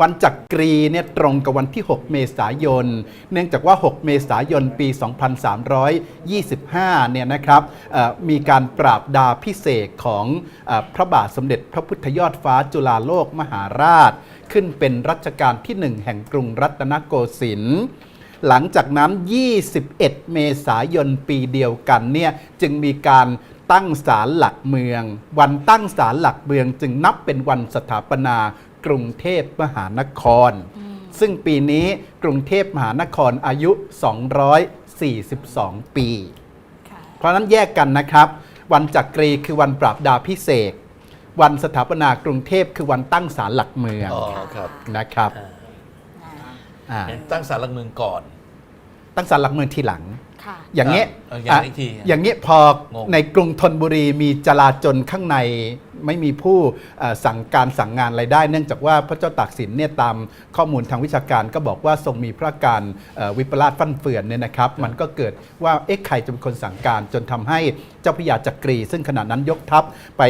วันจักรีเนี่ยตรงกับวันที่ 6 เมษายน เนื่องจากว่า 6 เมษายนปี 2325 เนี่ยนะครับมีการปราบดาพิเศษของอพระบาทสมเด็จพระพุทธยอดฟ้าจุฬาโลกมหาราช ขึ้นเป็นรัชกาลที่หนึ่งแห่งกรุงรัตนโกสินทร์หลังจากนั้น 21 เมษายนปีเดียวกันเนี่ยจึงมีการตั้งศาลหลักเมือง วันตั้งศาลหลักเมืองจึงนับเป็นวันสถาปนา กรุงเทพมหานคร ซึ่งปีนี้กรุงเทพมหานครอายุ 242 ปีค่ะเพราะฉะนั้นแยกกันนะครับ วันจักรีคือวันปราบดาพิเศษกวันสถาปนากรุงเทพคือวันตั้งศาลหลักเมืองอ๋อครับนะครับอ่าอ่าตั้งศาลหลักเมืองก่อน ตั้งศาลหลักเมืองทีหลัง ค่ะ อย่างเงี้ยเอออย่างอีกทีะอย่างเงี้ยพองง ในกรุงธนบุรีมีจลาจลข้างในไม่มีผู้เอ่อสั่งการสั่งงานอะไรได้ เนื่องจากว่าพระเจ้าตากสินเนี่ยตามข้อมูลทางวิชาการก็บอกว่าทรงมีพระการเอ่อวิปลาสฟั่นเฟือนเนี่ยนะครับ มันก็เกิดว่าเอ๊ะใครจะเป็นคนสั่งการจนทำให้เจ้าพระยาจักรี ซึ่งขณะนั้นยกทัพไป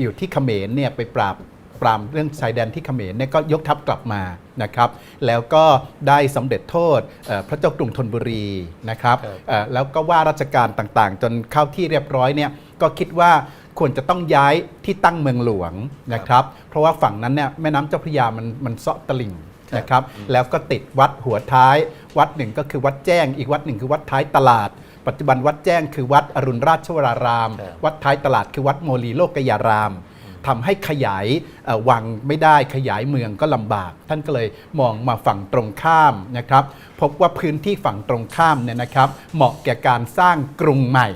อยู่ที่เขมรเนี่ยไปปราบ ปรามเรื่องชายแดนที่เขมรเนี่ยก็ยกทัพกลับมานะครับ แล้วก็ได้สำเร็จโทษเอ่อพระเจ้ากรุงธนบุรีนะครับครับเอ่อแล้วก็ว่าราชการต่างๆ จนเข้าที่เรียบร้อยเนี่ยก็คิดว่าควรจะต้องย้ายที่ตั้งเมืองหลวงนะครับ เพราะว่าฝั่งนั้นเนี่ยแม่น้ำเจ้าพระยามันมันเซาะตลิ่งนะครับแล้วก็ติดวัดหัวท้าย วัดหนึ่งก็คือวัดแจ้ง อีกวัดหนึ่งคือวัดท้ายตลาด ปัจจุบันวัดแจ้งคือวัดอรุณราชวรารามครับวัดท้ายตลาดคือวัดโมลีโลกยาราม ทำให้ขยายเอ่อวังไม่ได้ขยายเมืองก็ลำบาก ท่านก็เลยมองมาฝั่งตรงข้ามนะครับพบว่าพื้นที่ฝั่งตรงข้ามเนี่ยนะครับ เหมาะแก่การสร้างกรุงใหม่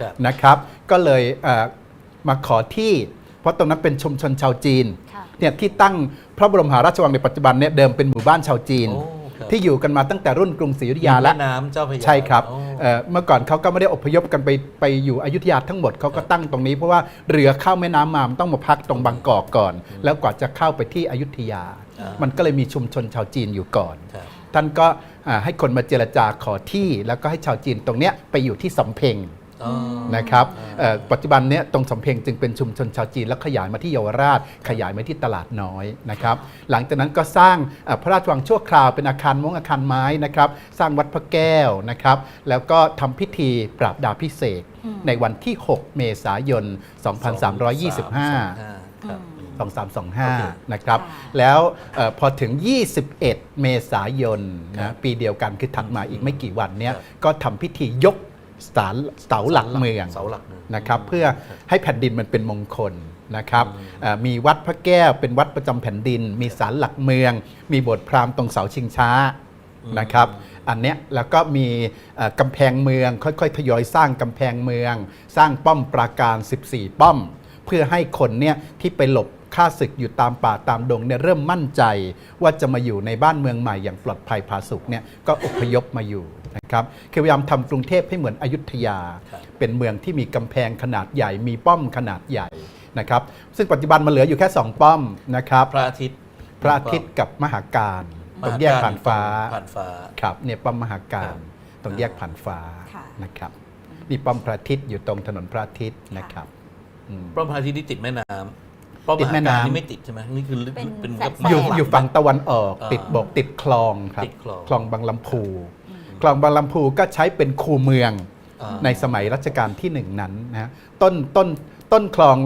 ครับนะครับ ก็เลยเอ่อมาขอที่ เพราะตรงนั้นเป็นชุมชนชาวจีนค่ะเนี่ยที่ตั้งพระบรมมหาราชวังในปัจจุบันเนี่ยเดิมเป็นหมู่บ้านชาวจีนโอ้ครับ ที่อยู่กันมาตั้งแต่รุ่นกรุงศรีอยุธยาและแม่น้ำเจ้าพระยาใช่ครับโอ้เอ่อเมื่อก่อนเขาก็ไม่ได้อพยพกันไปไปอยู่อยุธยาทั้งหมดเขาก็ตั้งตรงนี้เพราะว่าเรือเข้าแม่น้ำมามันต้องมาพักตรงบางกอกก่อน แล้วกว่าจะเข้าไปที่อยุธยา อ่ามั มันก็เลยมีชุมชนชาวจีนอยู่ก่อน ครับ ท่านก็อ่าให้คนมาเจรจาขอที่ แล้วก็ให้ชาวจีนตรงเนี้ยไปอยู่ที่สำเพ็งอ๋อ นะครับเอ่อปัจจุบันเนี้ยตรงสำเพ็งจึงเป็นชุมชนชาวจีน แล้วขยายมาที่เยาวราช ขยายมาที่ตลาดน้อยนะครับหลังจากนั้นก็สร้างเอ่อพระราชวังชั่วคราวเป็นอาคารม้งอาคารไม้นะครับสร้างวัดพระแก้วนะครับแล้วก็ทำพิธีปราบดาพิเศษกอืมในวันที่ 6 เมษายน 2325ครับโอเค2325 นะครับค่ะแล้วเออพอถึง 21 เมษายนครันะบปีเดียวกันคือถัดมาอีกไม่กี่วันเนี้ยครับก็ทำพิธียกเสาเสาหลักเมืองเสาหลักเมืองนะครับเพื่อให้แผ่นดินมันเป็นมงคลนะครับเอ่อมีวัดพระแก้วเป็นวัดประจำแผ่นดิน มีศาลหลักเมือง มีโบสถ์พราหมณ์ตรงเสาชิงช้านะครับอันเนี้ยแล้วก็มีเอ่อกำแพงเมืองค่อยๆทยอยสร้างกำแพงเมือง สร้างป้อมปราการ 14 ป้อม เพื่อให้คนเนี่ยที่ไปหลบ ข้าศึกอยู่ตามป่าตามดงเนี่ยเริ่มมั่นใจว่าจะมาอยู่ในบ้านเมืองใหม่อย่างปลอดภัยผาสุกเนี่ยก็อพยพมาอยู่นะครับคือพยายามทำกรุงเทพให้เหมือนอยุธยาครับเป็นเมืองที่มีกำแพงขนาดใหญ่ มีป้อมขนาดใหญ่นะครับ ซึ่งปัจจุบันมันเหลืออยู่แค่ 2 ป้อมนะครับ พระอาทิตย์พระอาทิตย์กับมหาการตรงแยกผ่านฟ้าผ่านฟ้าครับเนี่ยป้อมมหาการครับตรงแยกผ่านฟ้าค่ะนะครับนี่ป้อมพระอาทิตย์อยู่ตรงถนนพระอาทิตย์นะครับอืมป้อมพระอาทิตย์นี่ติดแม่น้ำป้อมติดแม่น้ำหาการนี่ไม่ติดใช่ไหมนี่คือลึกเป็นเป็นแสกๆอยู่หลักอยู่ฝั่งตะวันออกอ่าติดบกติดคลองครับติดคลองคลองบางลำพู คลองบางลำพูก็ใช้เป็นคูเมืองอ่า ในสมัยรัชกาลที่หนึ่งนั้นนะฮะต้นต้นต้นคลอง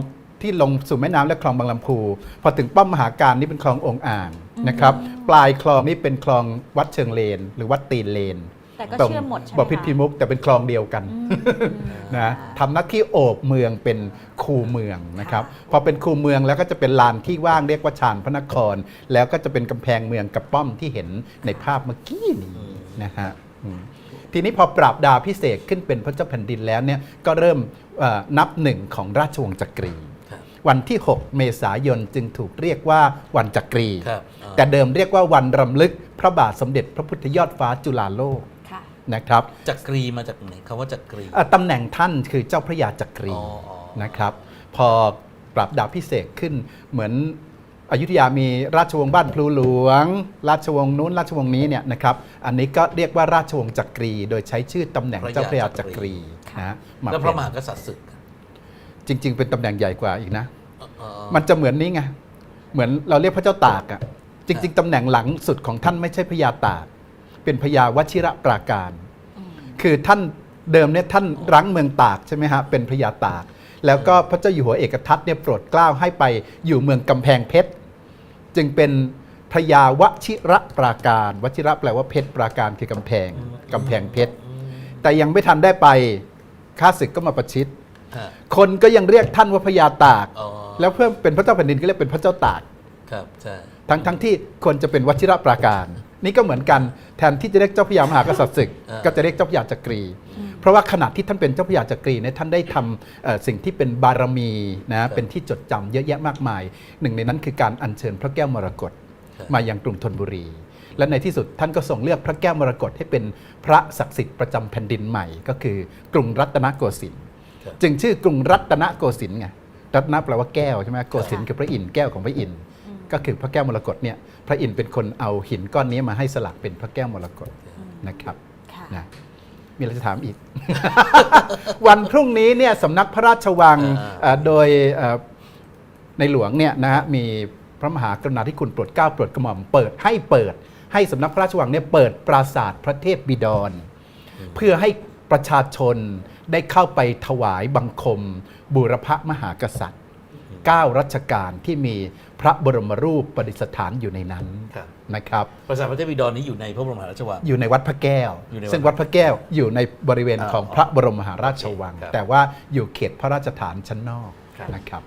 ที่ลงสู่แม่น้ำและคลองบางลำพู พอถึงป้อมมหาการนี่เป็นคลององอ่างนะครับ ปลายคลองนี่เป็นคลองวัดเชิงเลน หรือวัดตีนเลน แต่ก็ตรงเชื่อมหมดใช่ไหมบ่อพิษคะพิมุกแต่เป็นคลองเดียวกันนะทำหน้าที่โอบเมืองเป็นคูเมืองนะครับพอเป็นคูเมืองแล้วก็จะเป็นลานที่ว่างเรียกว่าชานพระนคร แล้วก็จะเป็นกำแพงเมืองกับป้อมที่เห็นในภาพเมื่อกี้นี้นะฮะอืมทีนี้พอปราบดาพิเศษขึ้นเป็นพระเจ้าแผ่นดินแล้วเนี่ยก็เริ่มเอ่อนับหนึ่งของราชวงศ์จักรีครับวันที่ 6 เมษายนจึงถูกเรียกว่าวันจักรีครับอ่าแต่เดิมเรียกว่าวันรำลึกพระบาทสมเด็จพระพุทธยอดฟ้าจุฬาโลกค่ะ นะครับจักรีมาจากไหนคำว่าจักรีเอ่อตำแหน่งท่านคือเจ้าพระยาจักรีอ๋ออ๋อ นะครับ พอปรับดาบพิเศษขึ้นเหมือนอยุธยามีราชวงศ์บ้านพลูหลวง ราชวงศ์นู้นราชวงศ์นี้เนี่ยนะครับอันนี้ก็เรียกว่าราชวงศ์จักรี โดยใช้ชื่อตำแหน่งเจ้าพระยาจักรีนะมาแล้วพระมเป็นหากษัตริย์ศึกจริง ๆ เป็นตำแหน่งใหญ่กว่าอีกนะ เอ่อมันจะเหมือนนี้ไง เหมือนเราเรียกพระเจ้าตากอะจริง ๆตำแหน่งหลังสุดของท่านไม่ใช่พญาตาก เป็นพญาวชิระปราการอืมคือท่านเดิมเนี่ยท่านรั้งเมืองตากใช่ไหมฮะเป็นพญาตาก แล้วก็พระเจ้าอยู่หัวเอกทัตเนี่ยโปรดเกล้าให้ไปอยู่เมืองกำแพงเพชรจึงเป็นพญาวชิระปราการวชิระแปลว่าเพชรปราการคือกำแพงกำแพงเพชรแต่ยังไม่ทันได้ไปข้าศึกก็มาประชิดฮะคนก็ยังเรียกท่านว่าพญาตากอ๋อแล้วเพื่อเป็นพระเจ้าแผ่นดินก็เรียกเป็นพระเจ้าตากครับใช่ทั้งทั้งที่ควรจะเป็นวชิระปราการ นี่ก็เหมือนกันแทนที่จะเรียกเจ้าพระยามหากษัตริย์ศึก ก็จะเรียกเจ้าพระยาจักรี เพราะว่าขณะที่ท่านเป็นเจ้าพระยาจักรีเนี่ยท่านได้ทำเอ่อสิ่งที่เป็นบารมีนะเป็นที่จดจำเยอะแยะมากมาย หนึ่งในนั้นคือการอัญเชิญพระแก้วมรกตครับมายังกรุงธนบุรี และในที่สุดท่านก็ทรงเลือกพระแก้วมรกตให้เป็นพระศักดิ์สิทธิ์ประจำแผ่นดินใหม่ ก็คือกรุงรัตนโกสินทร์ครับจึงชื่อกรุงรัตนโกสินทร์ไงรัตนแปลว่าแก้วใช่ไหมโกสินทร์คือพระอินทร์แก้วของพระอินทร์ ก็คือพระแก้วมรกตเนี่ยพระอินทร์เป็นคนเอาหินก้อนนี้มาให้สลักเป็นพระแก้วมรกตนะครับค่ะนะมีอะไรจะถามอีก วันพรุ่งนี้เนี่ยสำนักพระราชวังอ่าเอ่อโดยเอ่อในหลวงเนี่ยนะฮะมีพระมหากรุณาธิคุณโปรดเกล้าโปรดกระหม่อมเปิดให้เปิด ให้สำนักพระราชวังเนี่ยเปิดปราสาทพระเทพบิดร เพื่อให้ประชาชนได้เข้าไปถวายบังคม บูรพมหากษัตริย์ เก้ารัชกาลที่มีพระบรมรูปประดิษฐานอยู่ในนั้นครับ นะครับ ปราสาทพระเทพบิดรนี้อยู่ในพระบรมมหาราชวัง อยู่ในวัดพระแก้ว อยู่ในวัดซึ่งวัดพระแก้วอยู่ในบริเวณอ่าของพระบรมมหาราชวัง ครับแต่ว่าอยู่เขตพระราชฐานชั้นนอกครับ นะครับ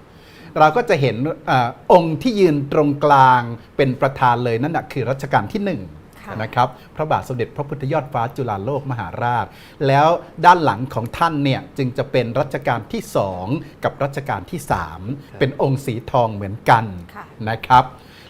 เราก็จะเห็นอาองค์ที่ยืนตรงกลางเป็นประธานเลยนั่นนะคือรัชกาลที่หนึ่งค่ะ นะครับพระบาทสมเด็จพระพุทธยอดฟ้าจุฬาโลกมหาราช แล้วด้านหลังของท่านเนี่ยจึงจะเป็นรัชกาลที่สองกับรัชกาลที่สามเป็นองค์สีทองเหมือนกันค่ะนะครับ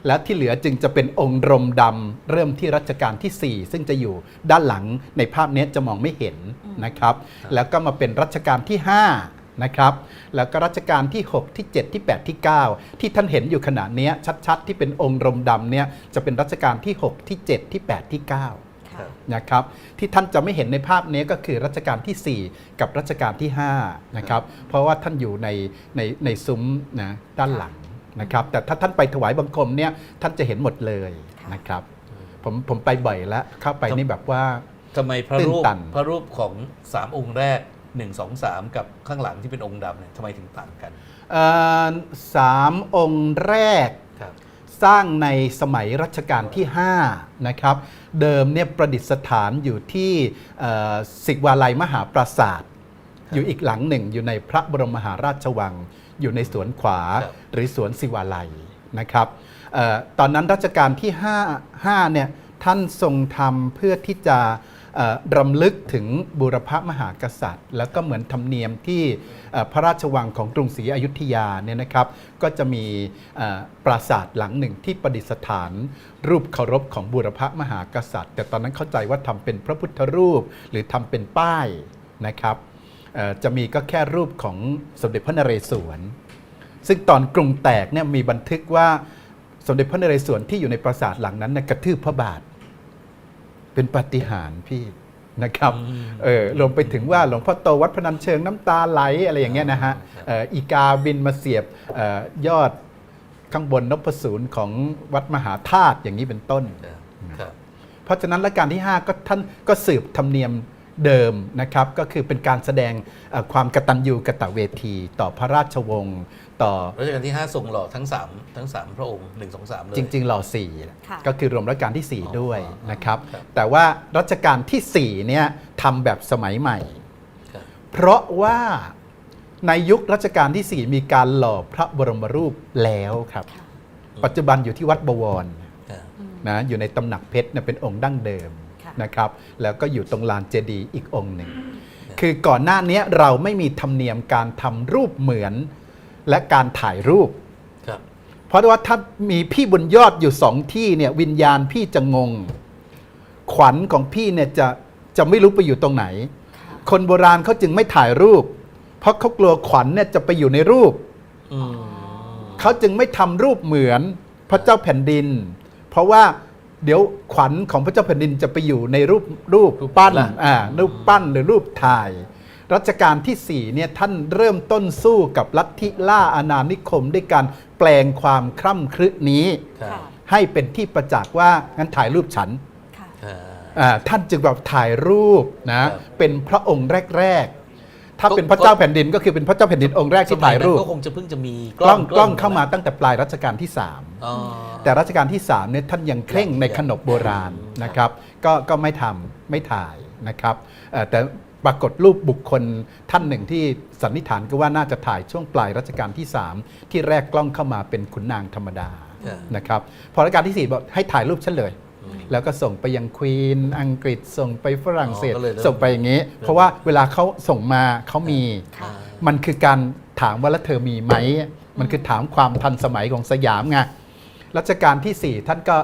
และที่เหลือจึงจะเป็นองค์รมดำเริ่มที่รัชกาลที่ 4 ซึ่งจะอยู่ด้านหลังในภาพนี้จะมองไม่เห็นนะครับ แล้วก็มาเป็นรัชกาลที่ 5 นะครับแล้วก็รัชกาลที่ 6 ที่ 7 ที่ 8 ที่ 9 ที่ท่านเห็นอยู่ขณะเนี้ยชัดๆ ที่เป็นองค์รมดำเนี่ยจะเป็นรัชกาลที่ 6 ที่ 7 ที่ 8 ที่9ค่ะนะครับที่ท่านจะไม่เห็นในภาพนี้ก็คือรัชกาลที่ 4 กับรัชกาลที่5นะครับเพราะว่าท่านอยู่ในในในซุ้มนะด้านหลังนะครับแต่ถ้าท่านไปถวายบังคมเนี่ยท่านจะเห็นหมดเลยค่ะนะครับผมผมไปบ่อยแล้วเข้าไปนี่แบบว่าทำไมพระรูปตื้นตันพระรูปของสามองค์แรก หนึ่งสองสามกับข้างหลังที่เป็นองค์ดำเนี่ยทำไมถึงต่างกัน เอ่อสามองค์แรก ครับ สร้างในสมัยรัชกาลที่ 5 นะครับ เดิมเนี่ยประดิษฐานอยู่ที่เอ่อศิวาลัยมหาปราสาท อยู่อีกหลังหนึ่งอยู่ในพระบรมมหาราชวัง อยู่ในสวนขวาครับ หรือสวนศิวาลัยนะครับเออตอนนั้นรัชกาลที่5 5เนี่ยท่านทรงทำเพื่อที่จะเอ่อ รำลึกถึงบูรพมหากษัตริย์ แล้วก็เหมือนธรรมเนียมที่พระราชวังของกรุงศรีอยุธยาเนี่ยนะครับ ก็จะมีปราสาทหลังหนึ่งที่ประดิษฐาน รูปเคารพของบูรพมหากษัตริย์ แต่ตอนนั้นเข้าใจว่าทำเป็นพระพุทธรูปหรือทำเป็นป้ายนะครับจะมีก็แค่รูปของสมเด็จพระนเรศวร ซึ่งตอนกรุงแตกเนี่ยมีบันทึกว่าสมเด็จพระนเรศวรที่อยู่ในปราสาทหลังนั้นนะกระทืบพระบาท เป็นปาฏิหาริย์พี่นะครับอืมเออรวมไปถึงว่าหลวงพ่อโตวัดพนัญเชิงน้ำตาไหลอะไรอย่างเงี้ยนะฮะเอ่ออีกาบินมาเสียบเออยอดข้างบนนพสูรของวัดมหาธาตุอย่างนี้เป็นต้นครับครับเพราะฉะนั้นรัชกาลที่ 5 ก็ท่านก็สืบธรรมเนียม เดิมนะครับก็คือเป็นการแสดงเอ่อความกตัญญูกตเวที ต่อพระราชวงศ์ต่อรัชกาลที่ห้าทรงหล่อทั้งสามทั้งสามพระองค์หนึ่งสองสามเลย จริง ๆ หล่อสี่ค่ะก็คือรวมรัชกาลที่อ๋อ4ด้วยอ๋อนะครับครับ แต่ว่ารัชกาลที่ 4 เนี่ยทำแบบสมัยใหม่ครับเพราะว่าในยุครัชกาลที่ 4 มีการหล่อพระบรมรูปแล้วครับค่ะปัจจุบันอยู่ที่วัดบวรครับอืมนะอยู่ในตำหนักเพชรเนี่ยเป็นองค์ดั้งเดิมค่ะ นะครับแล้วก็อยู่ตรงลานเจดีย์อีกองค์หนึ่งคือก่อนหน้านี้เราไม่มีธรรมเนียมการทำรูปเหมือนและการถ่ายรูปครับเพราะว่าถ้ามีพี่บนยอดอยู่สองที่เนี่ยวิญญาณพี่จะงง ขวัญของพี่เนี่ยจะจะไม่รู้ไปอยู่ตรงไหนค่ะคนโบราณเขาจึงไม่ถ่ายรูป เพราะเขากลัวขวัญเนี่ยจะไปอยู่ในรูปอืมเขาจึงไม่ทำรูปเหมือนพระเจ้าแผ่นดิน เพราะว่า เดี๋ยวขวัญของพระเจ้าแผ่นดินจะไปอยู่ในรูปรูปปั้นอ่ารูปปั้นหรือรูปถ่าย รัชกาลที่สี่เนี่ยท่านเริ่มต้นสู้กับลัทธิล่าอาณานิคมด้วยการแปลงความคร่ำครึนี้ครับค่ะให้เป็นที่ประจักษ์ว่างั้นถ่ายรูปฉันค่ะอ่าอ่าท่านจึงแบบถ่ายรูปนะครับเป็นพระองค์แรก ๆ ถ้าก็เป็นพระเจ้าแผ่นดินก็คือเป็นพระเจ้าแผ่นดินองค์แรกที่ถ่ายรูปสมันั้นก็คงจะเพิ่งจะมีกล้องกล้องเข้ามาตั้งแต่ปลายรัชกาลที่3อ๋อแต่รัชกาลที่3เนี่ยท่านยังเคร่งในขนบโบราณนะครับ ก็ก็ไม่ทำไม่ถ่ายนะครับเอ่อแต่ปรากฏรูปบุคคลท่านหนึ่งที่สันนิษฐานก็ว่าน่าจะถ่ายช่วงปลายรัชกาลที่ 3 ที่แรกกล้องเข้ามาเป็นขุนนางธรรมดาครับนะครับพอรัชกาลที่4บอกให้ถ่ายรูปฉันเลย แล้วก็ส่งไปยังควีนอังกฤษส่งไปฝรั่งเศส อ๋อก็เลยเริ่มส่งไปอย่างนี้ เพราะว่าเวลาเขาส่งมาเขามี ค่ะ มันคือการถามว่าแล้วเธอมีไหม มันคือถามความทันสมัยของสยามไงรัชกาลที่4 ท่านก็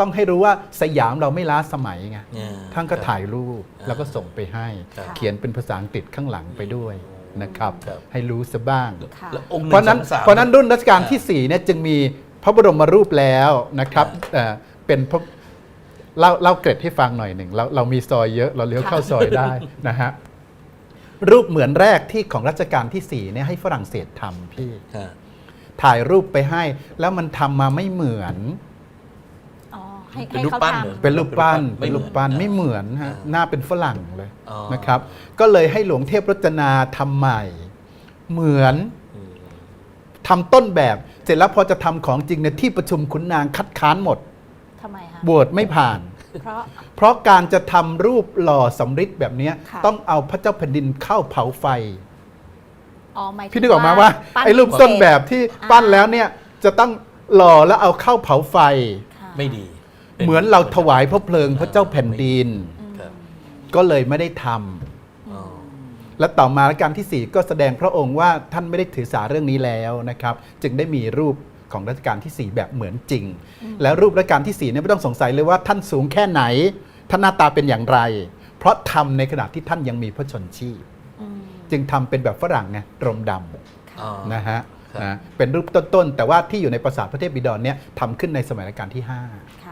ต้องให้รู้ว่าสยามเราไม่ล้าสมัยไงเนี่ยท่านก็ถ่ายรูปแล้วก็ส่งไปให้ ครับเขียนเป็นภาษาอังกฤษข้างหลังไปด้วยนะครับ ครับ ให้รู้ซะบ้าง ค่ะ แล้วองค์หเพราะนั้นงสองสมเพราะนั้นรุ่นรัชกาลที่4เนี่ยจึงมีพระบรมรูปแล้วนะครับเอ่อเป็นพระ เล่าเล่าเกร็ดให้ฟังหน่อยหนึ่งเราเรามีซอยเยอะเราเลี้ยวเข้าซอยได้นะฮะรูปเหมือนแรกที่ของรัชกาลที่4เนี่ยให้ฝรั่งเศสทำพี่ค่ะถ่ายรูปไปให้ แล้วมันทำมาไม่เหมือน อ๋อ ให้เป็นให้รูปเขาปั้นทเหรอเป็นรูปปั้นไม่เป็นเหมือนรูปปั้นอ่าไม่เหมือนฮะอ่าหน้าเป็นฝรั่งเลยอ๋อนะครับ ก็เลยให้หลวงเทพรจนาทำใหม่ เหมือนอืมทำต้นแบบ เสร็จแล้วพอจะทำของจริงเนี่ยที่ประชุมขุนนางคัดค้านหมดำ ทำไมคะโหวตไม่ผ่าน เพราะ เพราะการจะทำรูปหล่อสำริดแบบเนี้ยค่ะ ต้องเอาพระเจ้าแผ่นดินเข้าเผาไฟ อ๋อหมายถึงพี่นึกออกมาว่าปั้นไอ้รูปต้นแบบที่อ่าปั้นแล้วเนี่ยจะต้องหล่อแล้วเอาเข้าเผาไฟ ค่ะไม่ดีเหมือนเราถวายพระเพลิงพระเจ้าแผ่นดิน อืมครับก็เลยไม่ได้ทำอ๋อและต่อมารัชกาลที่ 4 ก็แสดงพระองค์ว่าท่านไม่ได้ถือสาเรื่องนี้แล้วนะครับ จึงได้มีรูป ของรัชกาลที่ 4 แบบเหมือนจริง แล้วรูปรัชกาลที่4เนี่ยไม่ต้องสงสัยเลยว่าท่านสูงแค่ไหน ท่านหน้าตาเป็นอย่างไร เพราะทำในขณะที่ท่านยังมีพระชนชีพอืมจึงทำเป็นแบบฝรั่งไงรมดอ๋อำนะฮะครับนะเป็นรูปต้นๆ แต่ว่าที่อยู่ในปราสาทพระเทพบิดรเนี่ยทำขึ้นในสมัยรัชกาลที่ค่ะ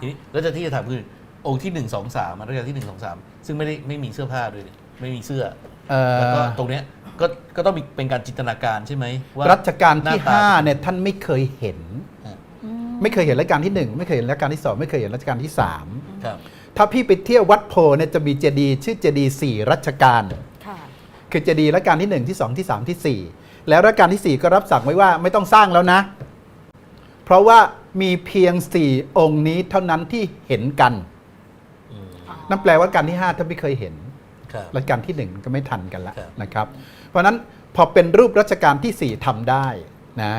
ทีนี้แล้วจะที่จะถามคือองค์ที่หนึ่งสองสามรัชกาลที่หนึ่งสองสามซึ่งไม่ได้ไม่มีเสื้อผ้าด้วยนี่ไม่มีเสื้อ5เอ่อแล้วก็ตรงเนี้ย ก็ก็ต้องมีเป็นการจินตนาการใช่ไหมว่ารัชกาลที่หน้าตา5เนี่ยท่านไม่เคยเห็นอะอืมไม่เคยเห็นรัชกาลที่1ไม่เคยเห็นรัชกาลที่2ไม่เคยเห็นรัชกาลที่3ครับ ถ้าพี่ไปเที่ยววัดโพธิ์เนี่ยจะมีเจดีย์ชื่อเจดีย์สี่รัชกาล ค่ะ คือเจดีย์รัชกาลที่ 1 ที่ 2 ที่ 3 ที่4 แล้วรัชกาลที่ 4 ก็รับสั่งไว้ว่าไม่ต้องสร้างแล้วนะ เพราะว่ามีเพียง 4 องค์นี้เท่านั้นที่เห็นกันอืมนั่นแปลว่ารัชกาลที่ 5 ท่านไม่เคยเห็นค รับรัชกาลที่ 1 ก็ไม่ทันกันละครับนะครับ เพราะฉะนั้นพอเป็นรูปรัชกาลที่ 4ทำได้นะ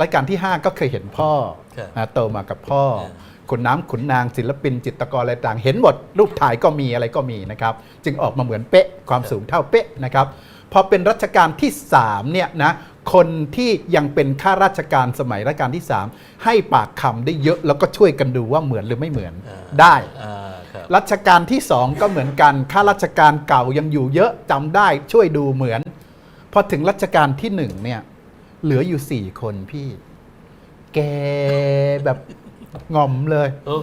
รัชกาลที่ 5 ก็เคยเห็นพ่อครับนะโตมากับพ่อครับขุนน้ำขุนนางศิลปิน จิตรกรอะไรต่างเห็นหมดรูปถ่ายก็มีอะไรก็มีนะครับ จึงออกมาเหมือนเป๊ะความสูงเท่าเป๊ะนะครับพอเป็นรัชกาลที่3เนี่ยนะคนที่ยังเป็นข้าราชการสมัยรัชกาลที่ 3 ให้ปากคำได้เยอะแล้วก็ช่วยกันดูว่าเหมือนหรือไม่เหมือนอ่าได้อ่าค รับรัชกาลที่สองก็เหมือนกันข้าราชการเก่ายังอยู่เยอะจำได้ช่วยดูเหมือน พอถึงรัชกาลที่หนึ่งเนี่ยเหลืออยู่สี่คนพี่ แกแบบงอมเลยโอ้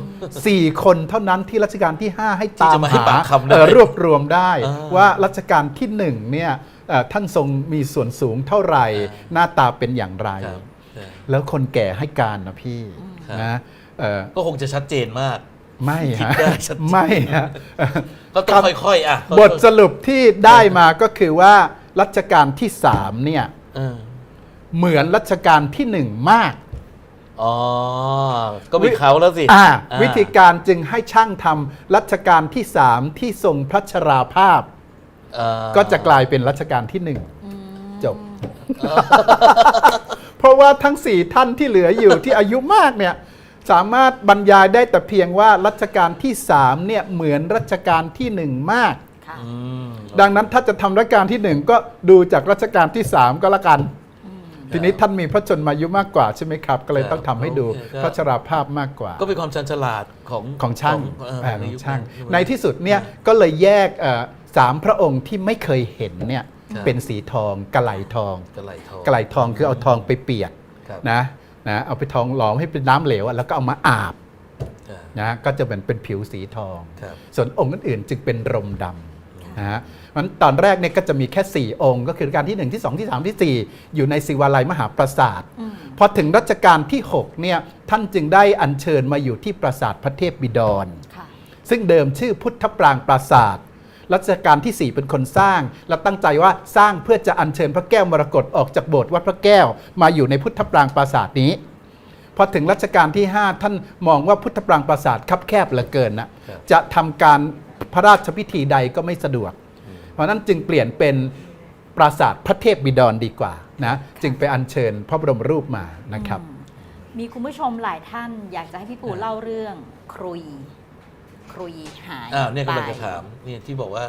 สี่คนเท่านั้นที่รัชกาลที่5ให้ตามที่จะมาให้หาปากคำได้เอ่อรวบรวมได้อ่าว่ารัชกาลที่หนึ่งเนี่ยเอ่อท่านทรงมีส่วนสูงเท่าไหร่ อ่า หน้าตาเป็นอย่างไร ครับครับแล้วคนแก่ให้การนะพี่ครับ นะเอ่อก็คงจะชัดเจนมาก ไม่คิดฮะได้ชัดเจนไม่ฮะก็ต้องค่อยๆอะบทสรุปที่ได้มาก็คือว่ารัชกาลที่สามเนี่ยเออเหมือนรัชกาลที่หนึ่งมากอ๋อ ก็มีเขาแล้วสิอ่าอ่าวิธีการจึงให้ช่างทำรัชกาลที่สามที่ทรงพระชราภาพเอ่อก็จะกลายเป็นรัชกาลที่หนึ่งอืมจบ เพราะว่าทั้งสี่ท่านที่เหลืออยู่ที่อายุมากเนี่ย สามารถบรรยายได้แต่เพียงว่ารัชกาลที่สามเนี่ยเหมือนรัชกาลที่หนึ่งมาก ค่ะอืม ดังนั้นถ้าจะทำรัชกาลที่หนึ่งก็ดูจากรัชกาลที่สามก็แล้วกัน ทีนี้ท่านมีพระชนมายุมากกว่าใช่ไหมครับ ก็เลยครับต้องทำให้ดูโอเคครับ พระชราภาพมากกว่า ก็เป็นความชันฉลาดของของช่างเอ่ออ่าในของยุคช่างนั้นในที่สุดเนี่ยก็เลยแยกเอ่อสามพระองค์ที่ไม่เคยเห็นเนี่ยครับ เป็นสีทองกระไหลทอง กระไหลทองกระไหลทองคือเอาทองไปเปียกครับ นะ นะเอาไปทองหลอมให้เป็นน้ำเหลวอะแล้วก็เอามาอาบอ่านะก็จะเป็นเป็นผิวสีทองครับส่วนองค์อื่นๆจึงเป็นรมดำค่ะนะฮะมันตอนแรกเนี่ยก็จะมีแค่ 4 องค์ ก็คือการที่ 1 ที่ 2 ที่ 3 ที่ 4 อยู่ในศิวาลัยมหาปราสาทอืมพอถึงรัชกาลที่6เนี่ยท่านจึงได้อัญเชิญมาอยู่ที่ปราสาทพระเทพบิดรค่ะซึ่งเดิมชื่อพุทธปรางปราสาท รัชกาลที่ 4 เป็นคนสร้าง และตั้งใจว่าสร้างเพื่อจะอัญเชิญพระแก้วมรกตออกจากโบสถ์วัดพระแก้ว มาอยู่ในพุทธปรางปราสาทนี้พอถึงรัชกาลที่ 5 ท่านมองว่าพุทธปรางปราสาทคับแคบเหลือเกินนะครับจะทำการพระราชพิธีใดก็ไม่สะดวก เพราะฉะนั้นจึงเปลี่ยนเป็นปราสาทพระเทพบิดรดีกว่านะจึงไปอัญเชิญพระบรมรูปมานะครับอืมมีคุณผู้ชมหลายท่านอยากจะให้พี่ปูเล่าเรื่องครุย ครุยหายอ้าวเนี่ยกำลังไปจะถามเนี่ยที่บอกว่า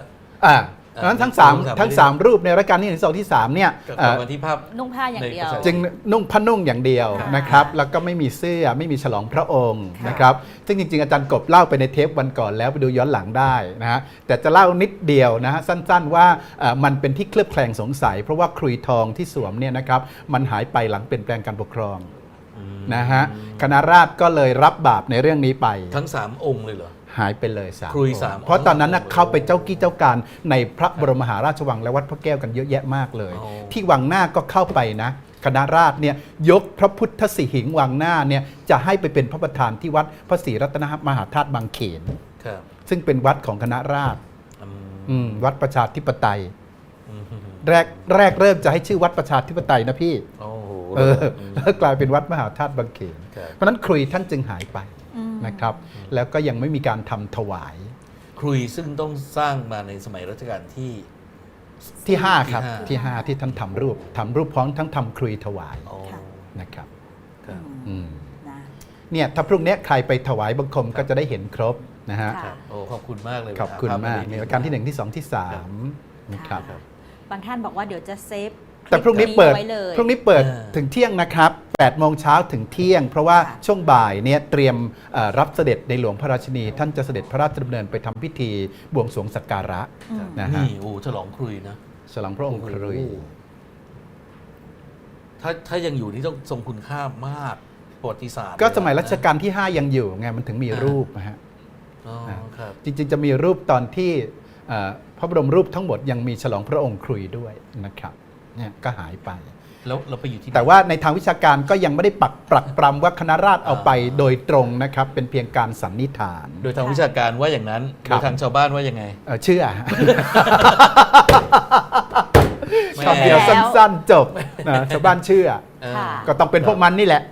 อ่าอ่าเพราะฉะนั้นทั้งผมถาม3ทั้งไม่ได้3รูปในรายการที่หนึ่งสองที่3เนี่ยกลับเอ่อมาที่ภาพ นุ่งผ้าอย่างเดียวในภาษาจึงนุ่งผ้านุ่งอย่างเดียวค่ะนะครับ แล้วก็ไม่มีเสื้อไม่มีฉลองพระองค์ค่ะ นะครับ ซึ่งจริง ๆ อาจารย์กบเล่าไปในเทปวันก่อนแล้วไปดูย้อนหลังได้นะฮะแต่จะเล่านิดเดียวนะฮะสั้นๆว่าเอ่อมันเป็นที่เคลือบแคลงสงสัย เพราะว่าครุยทองที่สวมเนี่ยนะครับมันหายไปหลังเปลี่ยนแปลงการปกครองอืมนะฮะคณะราษฎรก็เลยรับบาปในเรื่องนี้ไป ทั้งสามองค์เลยเหรอ หายไปเลยสามครุยองค์สามเพราะตอนนั้นนะองค์เข้าไปเจ้ากี้เจ้าการในพระบรมมหาราชวังและวัดพระแก้วกันเยอะแยะมากเลยอ๋อที่วังหน้าก็เข้าไปนะคณะราษฎรเนี่ยยกพระพุทธสิหิงค์วังหน้าเนี่ยจะให้ไปเป็นพระประธานที่วัดพระศรีรัตนมหาธาตุบางเขนครับซึ่งเป็นวัดของคณะราษฎรอืมอืมวัดประชาธิปไตยอืมแรกแรกเริ่มจะให้ชื่อวัดประชาธิปไตยนะพี่โอ้โหเออแล้วกลายเป็นวัดมหาธาตุบางเขนครับเพราะฉะนั้นครุยท่านจึงหายไปอืม นะครับ แล้วก็ยังไม่มีการทำถวาย ครุยซึ่งต้องสร้างมาในสมัยรัชกาลที่ที่ 5 ครับที่ที่ห้า5ที่ท่านทำรูปทำรูปพร้อมทั้งทำครุยถวายอ๋อค่ะนะครับครับอืมนะเนี่ยถ้าพรุ่งนี้ใครไปถวายบังคมก็จะได้เห็นครบนะฮะค่ะครับโอ้ขอบคุณมากเลยขอบคุณมากภพในดีรายการที่ 1 ที่ 2 ที่3นะครับค่ะบางท่านบอกว่าเดี๋ยวจะเซฟแต่พรุ่งนี้เปิดไว้เลยพรุ่งนี้เปิดอ่าถึงเที่ยงนะครับ 8โมงเช้าถึงเที่ยง เพราะว่าค่ะช่วงบ่ายเนี่ยเตรียมเอ่อรับเสด็จในหลวงพระราชินี ท่านจะเสด็จพระราชดำเนินไปทำพิธีบวงสรวงสักการะอืมนะฮะนี่โอ้ฉลองครุยนะฉลองพระองค์ครุยโอ้โหถ้าถ้ายังอยู่นี่ต้องทรงคุณค่ามากประวัติศาสตร์ก็สมัยเลรัชกาลที่ 5 ยังอยู่ไงมันถึงมีอ่ารูปนะฮะอ๋อครับจริงๆ จะมีรูปตอนที่เอ่อพระบรมรูปทั้งหมดยังมีฉลองพระองค์ครุยด้วยนะครับเนี่ยก็หายไป แล้วเราไปอยู่ที่ไหนแต่ว่าในทางวิชาการก็ยังไม่ได้ปักปรักปรำว่าคณะราษฎรเอาไปโดยตรงนะครับ เป็นเพียงการสันนิษฐาน โดยทางวิชาการว่าอย่างนั้นคโดรับยทางชาวบ้านว่ายังไง เอ่อเชื่อแม่ คำเดียวสั้นๆจบนะชาวบ้านเชื่อ เออ ค่ะ ก็ต้องเป็นพวกมันนี่แหละ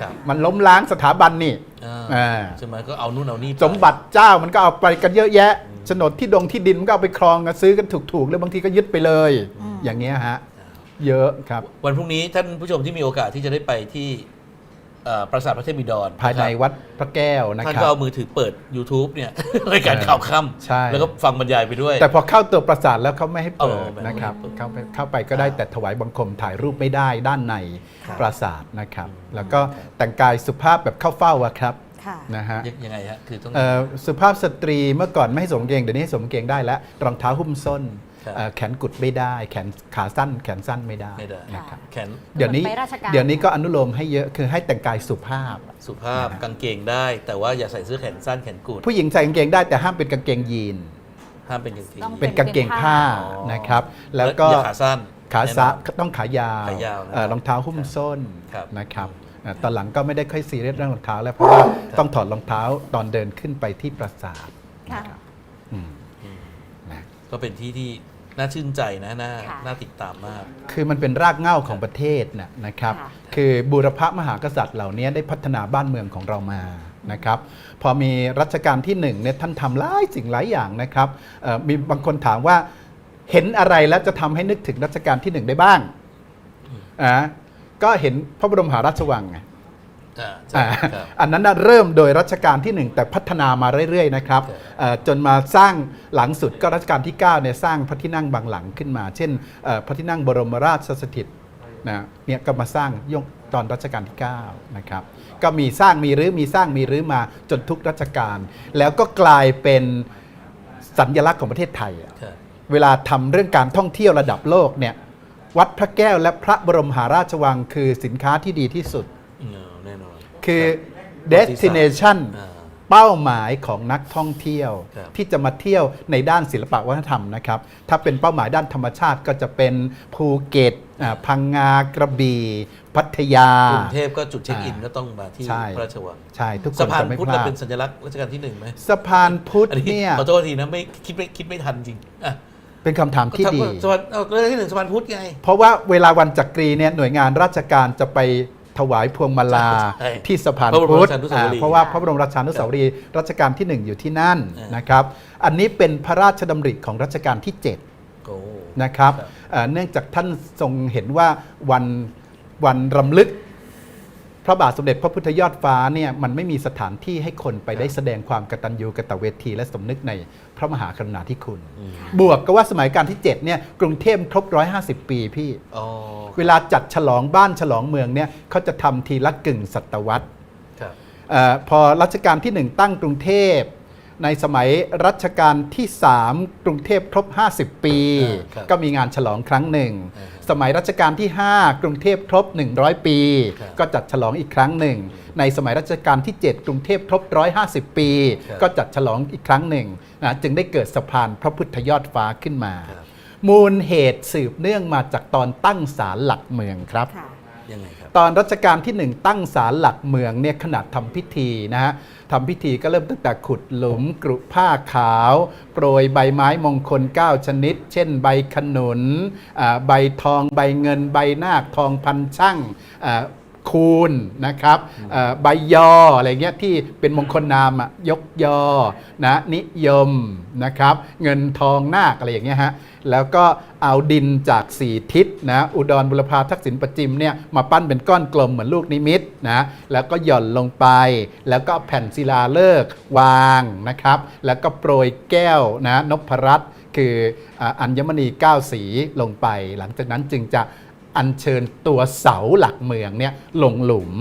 ครับมันล้มล้างสถาบันนี่อ่าอ่าใช่ไหมก็เอานู่นเอานี่ไปสมบัติเจ้ามันก็เอาไปกันเยอะแยะโฉนดที่ดงที่ดินมันก็เอาไปครองกันซื้อกันถูกๆแล้วบางทีก็ยึดไปเลย อืม อย่างเงี้ยฮะ เยอะครับ วันพรุ่งนี้ท่านผู้ชมที่มีโอกาสที่จะได้ไปที่เอ่อปราสาทพระเทพบิดรภายในนะครับวัดพระแก้วนะท่านครับก็เอามือถือเปิด YouTube เนี่ย รายการเออข่าวค่ใช่ำแล้วก็ฟังบรรยายไปด้วย แต่พอเข้าตัวปราสาทแล้วเขาไม่ให้เปิเอดอไม่ให้นะครับเปิดเข้าไปเข้าไปก็ได้แต่ถวายบังคมถ่ายรูปไม่ได้ด้านในค่ะปราสาทนะครับ แล้วก็แต่งกายสุภาพแบบเข้าเฝ้าอะครับค่ะ นะฮะ ยังยังไงฮะคือต้อง เอ่อสุภาพสตรีเมื่อก่อนไม่ให้สวมกางเกงเดี๋ยวนี้ให้สวมกางเกงได้แล้วรองเท้าหุ้มส้นครับเอ่อ แขนกุดไม่ได้แขนขาสั้น แขนสั้นไม่ได้ไม่ได้นะครับแขนเดี๋ยวนี้เหมือนไปราชการ เดี๋ยวนี้ก็อนุโลมให้เยอะคือให้แต่งกายสุภาพ สุภาพกางเกงได้ แต่ว่าอย่าใส่เสื้อแขนสั้นแขนกุดผู้หญิงใส่กางเกงได้แต่ห้ามเป็นกางเกงยีนห้ามเป็นกางเกงต้องเป็นกางเกงผ้าอ๋อนะครับ แล้วก็อย่าขาสั้นขาซะแน่นอนต้องขายาวขายาวนะครับเอ่อรองเท้าหุ้มส้นครับนะครับเอ่อตอนหลังก็ไม่ได้ค่อยซีเรียสเรื่องรองเท้าแล้วเพราะว่าต้องถอดรองเท้าตอนเดินขึ้นไปที่ปราสาทค่ะอืมอืมนะก็เป็นที่ที่ น่าชื่นใจนะน่าค่ะน่าติดตามมาก คือมันเป็นรากเหง้าของประเทศนะนะครับ ค่ะ คือบูรพมหากษัตริย์เหล่านี้ได้พัฒนาบ้านเมืองของเรามานะครับ พอมีรัชกาลที่หนึ่งเนี่ยท่านทำหลายสิ่งหลายอย่างนะครับเอ่อมีบางคนถามว่าเห็นอะไรแล้วจะทำให้นึกถึงรัชกาลที่หนึ่งได้บ้างอ่าก็เห็นพระบรมมหาราชวังไง อ่าใช่อ่าครับอันนั้นน่ะเริ่มโดยรัชกาลที่ 1 แต่พัฒนามาเรื่อยๆนะครับครับเอ่อจนมาสร้างหลังสุดก็รัชกาลที่9เนี่ยสร้างพระที่นั่งบางหลังขึ้นมา เช่นเอ่อพระที่นั่งบรมราชสถิตนะเนี่ยก็มาสร้างยกตอนรัชกาลที่9นะครับก็มีสร้างมีรื้อมีสร้างมีรื้อมาจนทุกรัชกาลแล้วก็กลายเป็นสัญลักษณ์ของประเทศไทยอะครับเวลาทำเรื่องการท่องเที่ยวระดับโลกเนี่ยวัดพระแก้วและพระบรมมหาราชวังคือสินค้าที่ดีที่สุดอืมแน่นอน คือครับ destination อ่าเป้าหมายของนักท่องเที่ยว ครับที่จะมาเที่ยวในด้านศิลปะวัฒนธรรมนะครับ ถ้าเป็นเป้าหมายด้านธรรมชาติก็จะเป็นภูเก็ตอ่าพังงากระบี่พัทยา กรุงเทพก็จุดเช็คอินก็ต้องมาที่ใช่ พระราชวังใช่ทุกคสะนพานจะไม่พุทธพลาดเป็นสัญลักษณ์รัชกาลที่หนึ่งไหมสะพานพุทธอันนี้เนี่ยขอโทษทีนะไม่คิดไม่คิดไม่ทันจริงอะเป็นคำถามที่ดี สะพานเอาเรื่องที่หนึ่งสะพานพุทธไง เพราะว่าเวลาวันจักรีเนี่ยหน่วยงานราชการจะไป ถวายพวงมาลาใช่ที่สะพานพระบรมพุทธราชานุสาวรีย์อ่าเพราะว่าพระบรมราชานุสาวรีย์รัชกาลที่หนึ่งอยู่ที่นั่นอ่าน นะครับ อันนี้เป็นพระราชดำริของรัชกาลที่7โอ้ นะครับครับ เอ่อเนื่องจากท่านทรงเห็นว่าวันวันรำลึก พระบาทสมเด็จพระพุทธยอดฟ้าเนี่ยมันไม่มีสถานที่ให้คนไปได้แสดงความกตัญญูกตเวที และสำนึกในพระมหากรุณาธิคุณอืมบวกก็ว่าสมัยการที่7เนี่ยกรุงเทพครบ 150 ปีพี่อ๋อเวลาจัดฉลองบ้านฉลองเมืองเนี่ยเขาจะทำทีละกึ่งศตวรรษครับเออพอรัชกาลที่1ตั้งกรุงเทพ ในสมัยรัชกาลที่ 3 กรุงเทพครบ 50 ปีอ่าครับก็มีงานฉลองครั้งหนึ่งอ่าฮะสมัยรัชกาลที่ 5 กรุงเทพครบ 100 ปีครับก็จัดฉลองอีกครั้งหนึ่ง ในสมัยรัชกาลที่ 7 กรุงเทพครบ 150 ปีครับก็จัดฉลองอีกครั้งหนึ่งนะจึงได้เกิดสะพานพระพุทธยอดฟ้าขึ้นมาครับมูลเหตุสืบเนื่องมาจากตอนตั้งศาลหลักเมืองครับค่ะยังไงครับตอนรัชกาลที่หนึ่งตั้งศาลหลักเมืองเนี่ยขนาดทำพิธีนะฮะ ทำพิธีก็เริ่มตั้งแต่ขุดหลุมกรุผ้าขาว โปรยใบไม้มงคล 9 ชนิด เช่น ใบขนุน ใบทอง ใบเงิน ใบนาค ทองพันช่าง คูณนะครับอ่าใบยออะไรเงี้ยที่เป็นมงคลนามอะยกยอนะนิยมนะครับเงินทองนาคอะไรอย่างเงี้ยฮะแล้วก็เอาดินจากสี่ทิศนะอุดรบุรพาทักษิณประจิมเนี่ยมาปั้นเป็นก้อนกลมเหมือนลูกนิมิตนะแล้วก็หย่อนลงไป แล้วก็แผ่นศิลาฤกษ์วางนะครับแล้วก็โปรยแก้วนะนพรัตน์คืออ่าอัญมณีเก้าสีลงไป หลังจากนั้นจึงจะ อัญเชิญตัวเสาหลักเมืองเนี่ยลงหลุม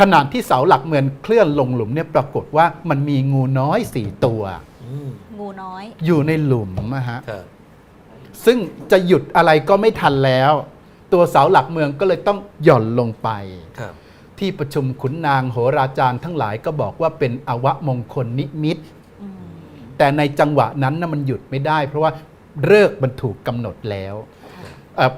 ขณะที่เสาหลักเมืองเคลื่อนลงหลุมเนี่ยปรากฏว่ามันมีงูน้อยสี่ตัวอืมงูน้อย อยู่ในหลุมนะฮะครับซึ่งจะหยุดอะไรก็ไม่ทันแล้ว ตัวเสาหลักเมืองก็เลยต้องหย่อนลงไป ครับที่ประชุมขุนนางโหราจารย์ทั้งหลายก็บอกว่าเป็นอวะมงคลนิมิต อืม แต่ในจังหวะนั้นนะมันหยุดไม่ได้ เพราะว่าเลิกษ์มันถูกกำหนดแล้วเอ่อ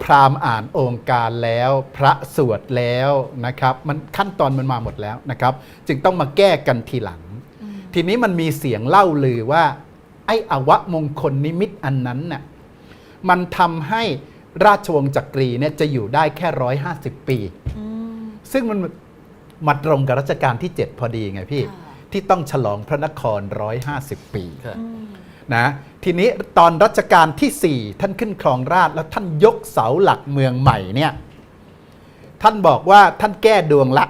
พราหมณ์อ่านองค์การแล้ว พระสวดแล้วนะครับมันขั้นตอนมันมาหมดแล้วนะครับ จึงต้องมาแก้กันทีหลังอืมทีนี้มันมีเสียงเล่าลือว่า ไอ้อวะมงคลนิมิตอันนั้นน่ะมันทำให้ราชวงศ์จักรีเนี่ยจะอยู่ได้แค่ร้อยห้าสิบปีอืมซึ่งมันมาตรงกับรัชกาลที่ 7 พอดีไงพี่ค่ะที่ต้องฉลองพระนคร 150 ปีครับอืมนะ ทีนี้ตอนรัชกาลที่ 4 ท่านขึ้นครองราชย์แล้วท่านยกเสาหลักเมืองใหม่เนี่ยท่านบอกว่าท่านแก้ดวงละ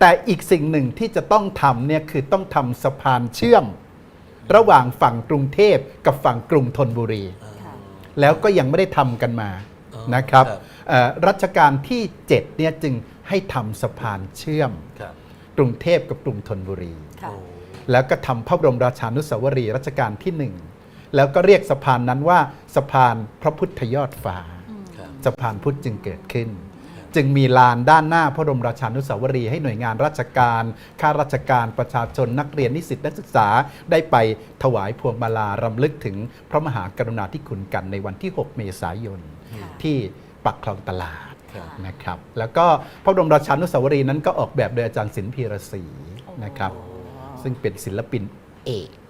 แต่อีกสิ่งหนึ่งที่จะต้องทำเนี่ยคือต้องทำสะพานเชื่อม ระหว่างฝั่งกรุงเทพกับฝั่งกรุงธนบุรีค่ะแล้วก็ยังไม่ได้ทำกันมาอ๋อนะครับครับเอ่อรัชกาลที่7เนี่ยจึงให้ทำสะพานเชื่อมครับกรุงเทพกับกรุงธนบุรีค่ะโอ้แล้วก็ทำพระบรมราชานุสาวรีย์รัชกาลที่หนึ่ง แล้วก็เรียกสะพานนั้นว่าสะพานพระพุทธยอดฟ้าอืมครับสะพานพุทธจึงเกิดขึ้น จึงมีลานด้านหน้าพระบรมราชานุสาวรีย์ให้หน่วยงานราชการข้าราชการประชาชนนักเรียนนิสิตนักศึกษาได้ไปถวายพวงมาลารำลึกถึงพระมหากรุณาธิคุณกันในวันที่ 6 เมษายนค่ะที่ปักคลองตลาดครับนะครับ แล้วก็พระบรมราชานุสาวรีย์นั้นก็ออกแบบโดยอาจารย์สินพีระศรีนะครับ ซึ่งเป็นศิลปินเอกค่ะอืม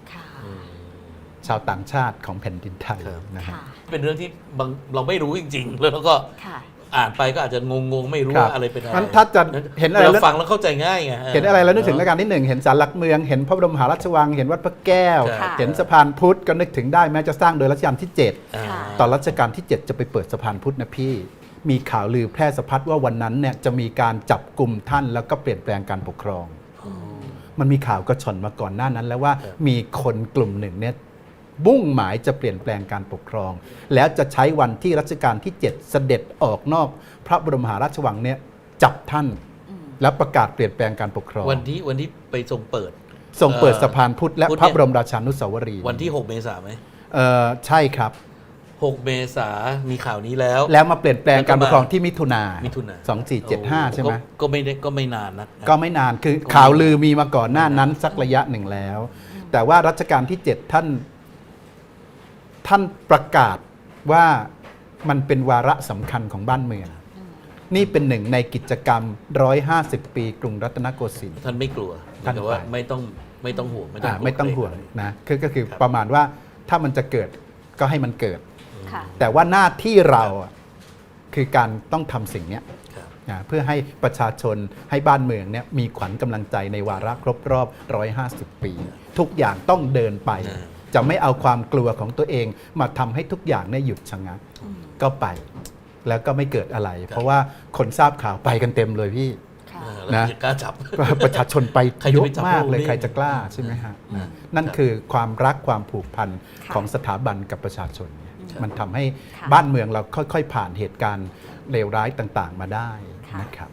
ชาวต่างชาติของแผ่นดินไทยครับ นะฮะ ค่ะ เป็นเรื่องที่บางเราไม่รู้จริง ๆ แล้วก็ค่ะ อ่านไปก็อาจจะงงๆ ไม่รู้ครับว่าอะไรเป็นอะไรงั้นถ้าจะเห็นอะไรเราแล้วฟังแล้วเข้าใจง่ายไง เห็นอะไรแล้วนึกถึงรายการที่หนึ่งเห็นศาลหลักเมือง เห็นพระบรมมหาราชวัง เห็นวัดพระแก้วครับเห็นสะพานพุทธก็นึกถึงได้แม้จะสร้างโดยรัชกาลที่7อ่าค่ะ ตอนรัชกาลที่ 7 จะไปเปิดสะพานพุทธนะพี่ มีข่าวลือแพร่สะพัดว่าวันนั้นเนี่ยจะมีการจับกลุ่มท่านแล้วก็เปลี่ยนแปลงการปกครอง มันมีข่าวกระชอนมาก่อนหน้านั้นแล้วว่าครับมีคนกลุ่มหนึ่งเนี่ย บุ้งหมายจะเปลี่ยนแปลงการปกครอง แล้วจะใช้วันที่รัชกาลที่ 7 เสด็จออกนอก พระบรมมหาราชวังเนี่ยจับท่านอืมแล้วประกาศเปลี่ยนแปลงการปกครอง วันที่วันที่ไปทรงเปิดทรงเปิดเอ่อสะพานพุทธและพุทธพระเนี่ยบรมราชานุสาวรีย์วันที่ 6 เมษายนไหมเอ่อใช่ครับ 6 เมษามีข่าวนี้แล้ว แล้วมาเปลี่ยนแปลงการปกครองแล้วก็มาที่มิถุนามิถุนาสองสี่เจ็ดห้าใช่ไหมก็ก็ไม่ได้ก็ไม่นานนะก็ไม่นานคือก็ไม่ข่าวลือมีมาก่อนหน้านั้นสักระยะหนึ่งแล้ว แต่ว่ารัชกาลที่ 7 ท่าน ท่านประกาศว่ามันเป็นวาระสำคัญของบ้านเมือง นี่เป็นหนึ่งในกิจกรรม 150 ปีกรุงรัตนโกสินทร์ท่านไม่กลัวท่านแต่ว่าไปไม่ต้องไม่ต้องห่วงอ่าไม่ต้องห่วงเกรนะคือก็คือครับประมาณว่าถ้ามันจะเกิดก็ให้มันเกิดค่ะแต่ว่าหน้าที่เราอะคือการต้องทำสิ่งเนี้ยครับอ่าเพื่อให้ประชาชนให้บ้านเมืองเนี่ยมีขวัญกำลังใจในวาระครบรอบ 150 ปี ทุกอย่างต้องเดินไปอ่า จะไม่เอาความกลัวของตัวเอง มาทำให้ทุกอย่างเนี่ยหยุดชะงักก็ไป แล้วก็ไม่เกิดอะไร เพราะว่าคนทราบข่าวไปกันเต็มเลยพี่ค่ะเออแล้วนะจะกล้าจับประชาชนไปใครจะเยไปอะจับมากเลยพระองค์นี่ใครจะกล้าใช่ไหมฮะอืมนั่นครับคือความรักความผูกพันค่ะของสถาบันกับประชาชนเนี่ยครับมันทำให้ค่ะบ้านเมืองเราค่อย ๆ ผ่านเหตุการณ์เลวร้ายต่างๆ มาได้ค่ะนะครับ